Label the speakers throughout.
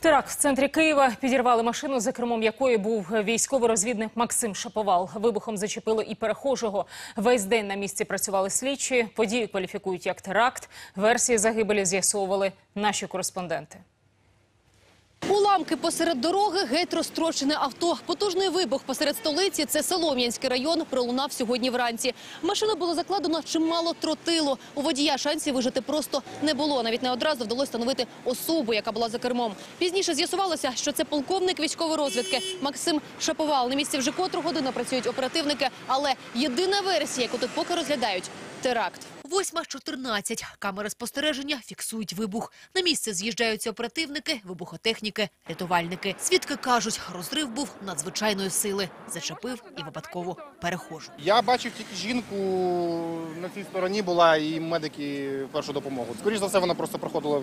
Speaker 1: Теракт в центрі Києва підірвали машину, за кермом якої був військово-розвідник Максим Шаповал. Вибухом зачепило і перехожого. Весь день на місці працювали слідчі. Подію кваліфікують як теракт. Версії загибелі з'ясовували наші кореспонденти.
Speaker 2: Уламки посеред дороги, геть розтрощене авто. Потужний вибух посеред столиці – це Солом'янський район, пролунав сьогодні вранці. Машину було закладено чимало тротилу. У водія шансів вижити просто не було. Навіть не одразу вдалося встановити особу, яка була за кермом. Пізніше з'ясувалося, що це полковник військової розвідки Максим Шаповал. На місці вже котру годину працюють оперативники, але єдина версія, яку тут поки розглядають – теракт. Восьма 14. Камери спостереження фіксують вибух. На місце з'їжджаються оперативники, вибухотехніки, рятувальники. Свідки кажуть, розрив був надзвичайної сили. Зачепив і випадково перехожу.
Speaker 3: Я бачив тільки жінку на цій стороні була і медики першу допомогу. Скоріше за все, вона просто проходила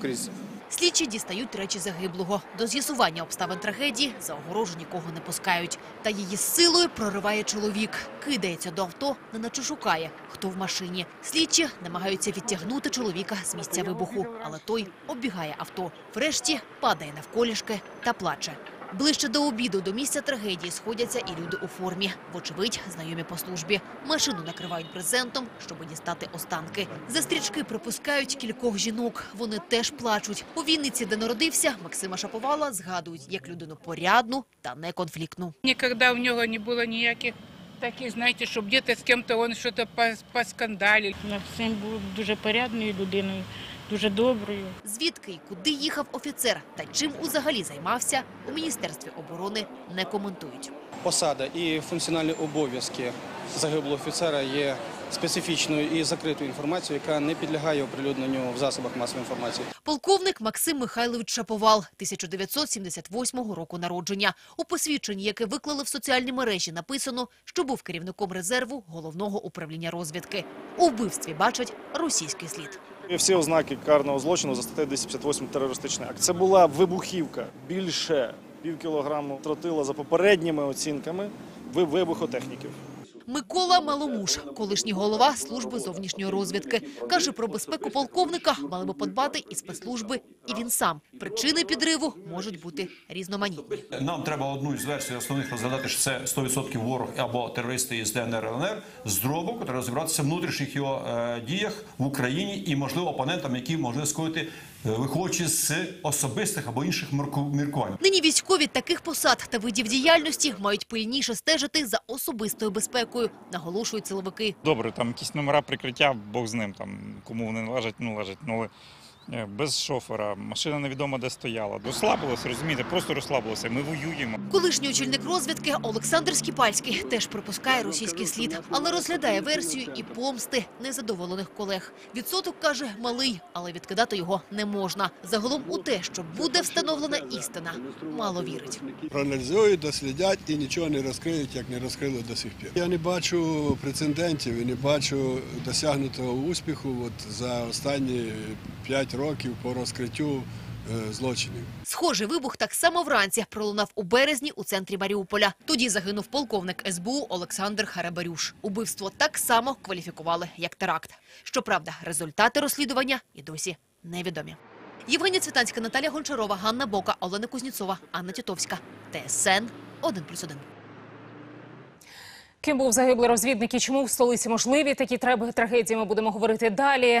Speaker 3: крізь.
Speaker 2: Слідчі дістають речі загиблого. До з'ясування обставин трагедії за огорожу нікого не пускають. Та її силою прориває чоловік. Кидається до авто, неначе шукає, хто в машині. Слідчі намагаються відтягнути чоловіка з місця вибуху, але той оббігає авто. Врешті падає навколішки та плаче. Ближче до обіду до місця трагедії сходяться і люди у формі. Вочевидь, знайомі по службі. Машину накривають брезентом, щоб дістати останки. За стрічки припускають кількох жінок. Вони теж плачуть. У Вінниці, де народився, Максима Шаповала згадують як людину порядну та неконфліктну.
Speaker 4: Ніколи в нього не було ніяких таких, знаєте, щоб десь з ким-то він щось поскандалив.
Speaker 5: Максим був дуже порядною людиною, дуже доброю.
Speaker 2: Звідки і куди їхав офіцер та чим узагалі займався, у Міністерстві оборони не коментують.
Speaker 6: посада і функціональні обов'язки загиблого офіцера є специфічною і закритою інформацією, яка не підлягає оприлюдненню в засобах масової інформації.
Speaker 2: Полковник Максим Михайлович Шаповал, 1978 року народження. У посвідченні, яке виклали в соціальні мережі, написано, що був керівником резерву головного управління розвідки. У вбивстві бачать російський слід.
Speaker 7: Всі ознаки карного злочину за статтею 258 терористичний акт. Це була вибухівка більше пів кілограму тротила за попередніми оцінками ви- вибухотехніків.
Speaker 2: Микола Маломуш, колишній голова служби зовнішньої розвідки, каже про безпеку полковника мали би подбати і спецслужби, і він сам. Причини підриву можуть бути різноманітні.
Speaker 8: Нам треба одну із версій основних розглядати, що це 100% ворог або терористи із ДНР ЛНР. З другого боку, треба розібратися в внутрішніх його е, діях в Україні і можливо опонентам, які могли скоїти, е, виходячи з особистих або інших мірку- міркувань.
Speaker 2: Нині військові таких посад та видів діяльності мають пильніше стежити за особистою безпекою, наголошують силовики.
Speaker 9: Добре, там якісь номера прикриття, Бог з ним, там кому вони належать, ну лежать. Ну, без шофера, машина невідомо де стояла. Розслабилося, розумієте, просто розслабилося. Ми воюємо.
Speaker 2: Колишній очільник розвідки Олександр Скіпальський теж припускає російський слід, але розглядає версію і помсти незадоволених колег. Відсоток каже малий, але відкидати його не можна. Загалом у те, що буде встановлена істина, мало вірить.
Speaker 10: проаналізують, дослідять і нічого не розкриють, як не розкрили до сих пір. Я не бачу прецедентів і не бачу досягнутого успіху от за останні 5 років по розкриттю е, злочинів.
Speaker 2: Схожий вибух так само вранці пролунав у березні у центрі Маріуполя. Тоді загинув полковник СБУ Олександр Харабарюш. Убивство так само кваліфікували як теракт. Щоправда, результати розслідування і досі невідомі. Євгенія Цвітанська, Наталя Гончарова, Ганна Бока, Олена Кузніцова, Анна Тітовська. ТСН 1+,1.
Speaker 1: Ким був загиблий розвідник і чому в столиці можливі такі трагедії? Ми будемо говорити далі.